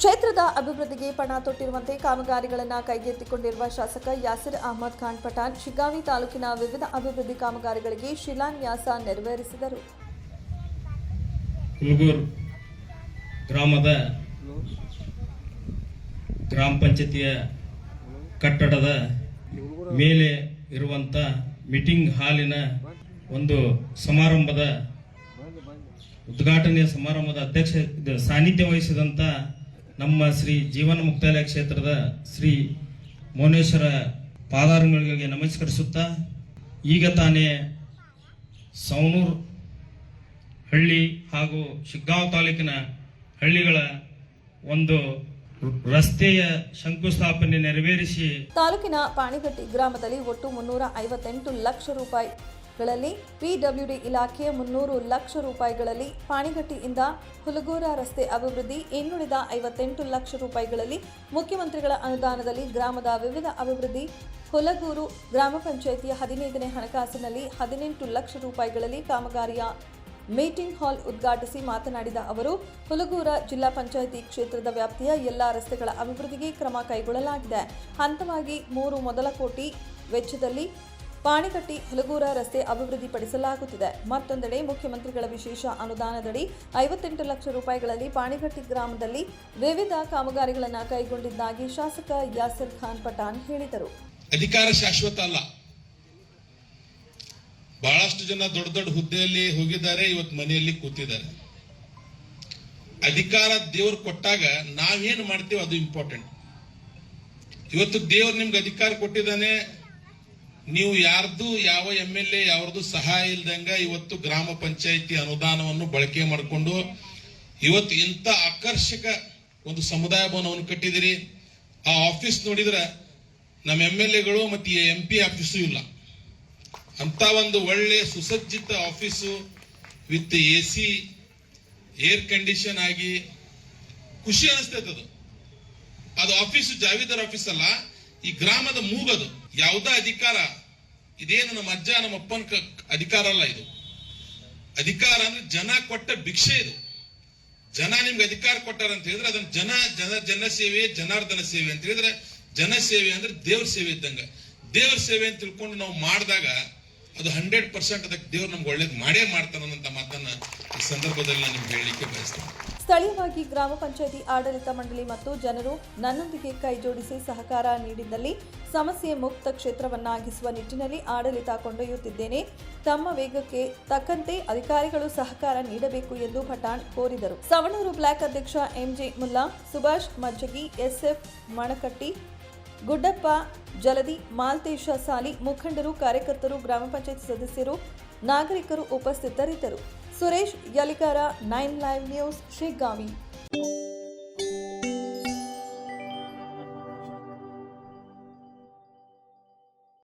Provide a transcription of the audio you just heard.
ಕ್ಷೇತ್ರದ ಅಭಿವೃದ್ಧಿಗೆ ಪಣ ತೊಟ್ಟಿರುವಂತೆ ಕಾಮಗಾರಿಗಳನ್ನು ಕೈಗೆತ್ತಿಕೊಂಡಿರುವ ಶಾಸಕ ಯಾಸಿರ್ ಅಹಮದ್ ಖಾನ್ ಪಠಾಣ್ ಶಿಗಾವಿ ತಾಲೂಕಿನ ವಿವಿಧ ಅಭಿವೃದ್ಧಿ ಕಾಮಗಾರಿಗಳಿಗೆ ಶಿಲಾನ್ಯಾಸ ನೆರವೇರಿಸಿದರು. ಗ್ರಾಮದ ಗ್ರಾಮ ಪಂಚಾಯತಿಯ ಕಟ್ಟಡದ ಮೇಲೆ ಇರುವಂತ ಮೀಟಿಂಗ್ ಹಾಲಿನ ಒಂದು ಸಮಾರಂಭದ ಉದ್ಘಾಟನೆಯ ಸಮಾರಂಭದ ಅಧ್ಯಕ್ಷ ಸಾನ್ನಿಧ್ಯ ವಹಿಸಿದಂತ ನಮ್ಮ ಶ್ರೀ ಜೀವನ ಮುಕ್ತಾಲಯ ಕ್ಷೇತ್ರದ ಶ್ರೀ ಮೌನೇಶ್ವರ ಪಾದಾರಗಳಿಗೆ ನಮಸ್ಕರಿಸುತ್ತಾ, ಈಗ ತಾನೇ ಸವಣೂರು ಹಳ್ಳಿ ಹಾಗೂ ಶಿಗ್ಗಾಂವ್ ತಾಲೂಕಿನ ಹಳ್ಳಿಗಳ ಒಂದು ರಸ್ತೆಯ ಶಂಕುಸ್ಥಾಪನೆ ನೆರವೇರಿಸಿ ತಾಲೂಕಿನ ಪಾಣಿಗಟ್ಟಿ ಗ್ರಾಮದಲ್ಲಿ ಒಟ್ಟು ಮುನ್ನೂರ ಐವತ್ತೆಂಟು ಲಕ್ಷ ರೂಪಾಯಿಗಳಲ್ಲಿ ಪಿಡಬ್ಲ್ಯೂಡಿ ಇಲಾಖೆ ಮುನ್ನೂರು ಲಕ್ಷ ರೂಪಾಯಿಗಳಲ್ಲಿ ಪಾಣಿಗಟ್ಟಿಯಿಂದ ಹುಲಗೂರ ರಸ್ತೆ ಅಭಿವೃದ್ಧಿ ಇನ್ನುಳಿದ ಐವತ್ತೆಂಟು ಲಕ್ಷ ರೂಪಾಯಿಗಳಲ್ಲಿ ಮುಖ್ಯಮಂತ್ರಿಗಳ ಅನುದಾನದಲ್ಲಿ ಗ್ರಾಮದ ವಿವಿಧ ಅಭಿವೃದ್ಧಿ, ಹುಲಗೂರು ಗ್ರಾಮ ಪಂಚಾಯಿತಿಯ ಹದಿನೈದನೇ ಹಣಕಾಸಿನಲ್ಲಿ ಹದಿನೆಂಟು ಲಕ್ಷ ರೂಪಾಯಿಗಳಲ್ಲಿ ಕಾಮಗಾರಿಯ ಮೀಟಿಂಗ್ ಹಾಲ್ ಉದ್ಘಾಟಿಸಿ ಮಾತನಾಡಿದ ಅವರು, ಹುಲಗೂರ ಜಿಲ್ಲಾ ಪಂಚಾಯಿತಿ ಕ್ಷೇತ್ರದ ವ್ಯಾಪ್ತಿಯ ಎಲ್ಲಾ ರಸ್ತೆಗಳ ಅಭಿವೃದ್ಧಿಗೆ ಕ್ರಮ ಕೈಗೊಳ್ಳಲಾಗಿದೆ. ಹಂತವಾಗಿ ಮೂರು ಮೊದಲ ಕೋಟಿ ವೆಚ್ಚದಲ್ಲಿ ಪಾಣಿಕಟ್ಟಿ ಹಲಗೂರ ರಸ್ತೆ ಅಭಿವೃದ್ಧಿಪಡಿಸಲಾಗುತ್ತಿದೆ. ಮತ್ತೊಂದೆಡೆ ಮುಖ್ಯಮಂತ್ರಿಗಳ ವಿಶೇಷ ಅನುದಾನದಡಿ ಐವತ್ತೆಂಟು ಲಕ್ಷ ರೂಪಾಯಿಗಳಲ್ಲಿ ಪಾಣಿಗಟ್ಟಿ ಗ್ರಾಮದಲ್ಲಿ ವಿವಿಧ ಕಾಮಗಾರಿಗಳನ್ನು ಕೈಗೊಂಡಿದ್ದಾಗಿ ಶಾಸಕ ಯಾಸಿರ್ ಖಾನ್ ಪಠಾಣ್ ಹೇಳಿದರು. ಅಧಿಕಾರ ಶಾಶ್ವತ ಅಲ್ಲ. ಬಹಳಷ್ಟು ಜನ ದೊಡ್ಡ ದೊಡ್ಡ ಹುದ್ದೆಯಲ್ಲಿ ಹೋಗಿದ್ದಾರೆ, ಇವತ್ತು ಮನೆಯಲ್ಲಿ ಕೂತಿದ್ದಾರೆ. ಅಧಿಕಾರ ದೇವರು ಕೊಟ್ಟಾಗ ನಾವೇನು ಮಾಡ್ತೀವಿ ಅದು ಇಂಪಾರ್ಟೆಂಟ್ ಇವತ್ತು ದೇವ್ರು ನಿಮ್ಗೆ ಅಧಿಕಾರ ಕೊಟ್ಟಿದ್ದಾನೆ ನೀವು ಯಾರ್ದು, ಯಾವ ಎಂ ಎಲ್ ಎ ಯಾವ್ದು ಸಹಾಯ ಇಲ್ದಂಗ ಇವತ್ತು ಗ್ರಾಮ ಪಂಚಾಯಿತಿ ಅನುದಾನವನ್ನು ಬಳಕೆ ಮಾಡಿಕೊಂಡು ಇವತ್ತು ಇಂಥ ಆಕರ್ಷಕ ಒಂದು ಸಮುದಾಯ ಭವನವನ್ನು ಕಟ್ಟಿದಿರಿ ಆ ಆಫೀಸ್ ನೋಡಿದ್ರೆ ನಮ್ಮ ಎಂ ಎಲ್ ಎಗಳು ಮತ್ತು ಎಂ ಪಿ ಆಫೀಸು ಇಲ್ಲ. ಅಂತ ಒಂದು ಒಳ್ಳೆ ಸುಸಜ್ಜಿತ office with A C air condition ಆಗಿ ಖುಷಿ ಅನಿಸ್ತೈತೆ ಅದು. ಅದು ಆಫೀಸು ಜಾವೀದಾರ್ ಆಫೀಸ್ ಅಲ್ಲ. ಈ ಗ್ರಾಮದ ಮೂಗದು, ಯಾವುದೇ ಅಧಿಕಾರ ಇದೇನು ನಮ್ಮ ಅಜ್ಜ, ನಮ್ಮ ಅಪ್ಪನ ಅಧಿಕಾರ ಅಲ್ಲ ಇದು. ಅಧಿಕಾರ ಅಂದ್ರೆ ಜನ ಕೊಟ್ಟ ಭಿಕ್ಷೆ ಇದು. ಜನ ನಿಮ್ಗೆ ಅಧಿಕಾರ ಕೊಟ್ಟಾರ ಅಂತ ಹೇಳಿದ್ರೆ ಅದನ್ನ ಜನ ಜನ ಜನ ಸೇವೆ, ಜನಾರ್ದನ ಸೇವೆ ಅಂತ ಹೇಳಿದ್ರೆ ಜನ ಸೇವೆ ಅಂದ್ರೆ ದೇವ್ರ ಸೇವೆ ಇದ್ದಂಗ. ದೇವ್ರ ಸೇವೆ ಅಂತ ತಿಳ್ಕೊಂಡು ನಾವು ಮಾಡಿದಾಗ ಅದು ಹಂಡ್ರೆಡ್ ಪರ್ಸೆಂಟ್ ಅದಕ್ಕೆ ದೇವ್ರು ನಮ್ಗೆ ಒಳ್ಳೇದು ಮಾಡೇ ಮಾಡ್ತಾನ ಅನ್ನೋ ಮಾತನ್ನ ಈ ಸಂದರ್ಭದಲ್ಲಿ ನಾನು ನಿಮ್ಗೆ ಹೇಳಲಿಕ್ಕೆ ಬಯಸ್ತೇನೆ. ಸ್ಥಳೀಯವಾಗಿ ಗ್ರಾಮ ಪಂಚಾಯಿತಿ ಆಡಳಿತ ಮಂಡಳಿ ಮತ್ತು ಜನರು ನನ್ನೊಂದಿಗೆ ಕೈಜೋಡಿಸಿ ಸಹಕಾರ ನೀಡಿದ್ದಲ್ಲಿ ಸಮಸ್ಯೆ ಮುಕ್ತ ಕ್ಷೇತ್ರವನ್ನಾಗಿಸುವ ನಿಟ್ಟಿನಲ್ಲಿ ಆಡಳಿತ ಕೊಂಡೊಯ್ಯುತ್ತಿದ್ದೇನೆ. ತಮ್ಮ ವೇಗಕ್ಕೆ ತಕ್ಕಂತೆ ಅಧಿಕಾರಿಗಳು ಸಹಕಾರ ನೀಡಬೇಕು ಎಂದು ಪಠಾಣ್ ಕೋರಿದರು. ಸವಣೂರು ಬ್ಲಾಕ್ ಅಧ್ಯಕ್ಷ ಎಂಜೆ ಮುಲ್ಲಾ, ಸುಭಾಷ್ ಮಜ್ಜಗಿ, ಎಸ್ಎಫ್ ಮಣಕಟ್ಟಿ ಗುಡ್ಡಪ್ಪ ಜಲದಿ ಮಾಲ್ತೇಶ, ಸಾಲಿ, ಮುಖಂಡರು, ಕಾರ್ಯಕರ್ತರು, ಗ್ರಾಮ ಪಂಚಾಯತ್ ಸದಸ್ಯರು, ನಾಗರಿಕರು ಉಪಸ್ಥಿತರಿದ್ದರು. Suresh Yalikar nine live news, Shiggaon.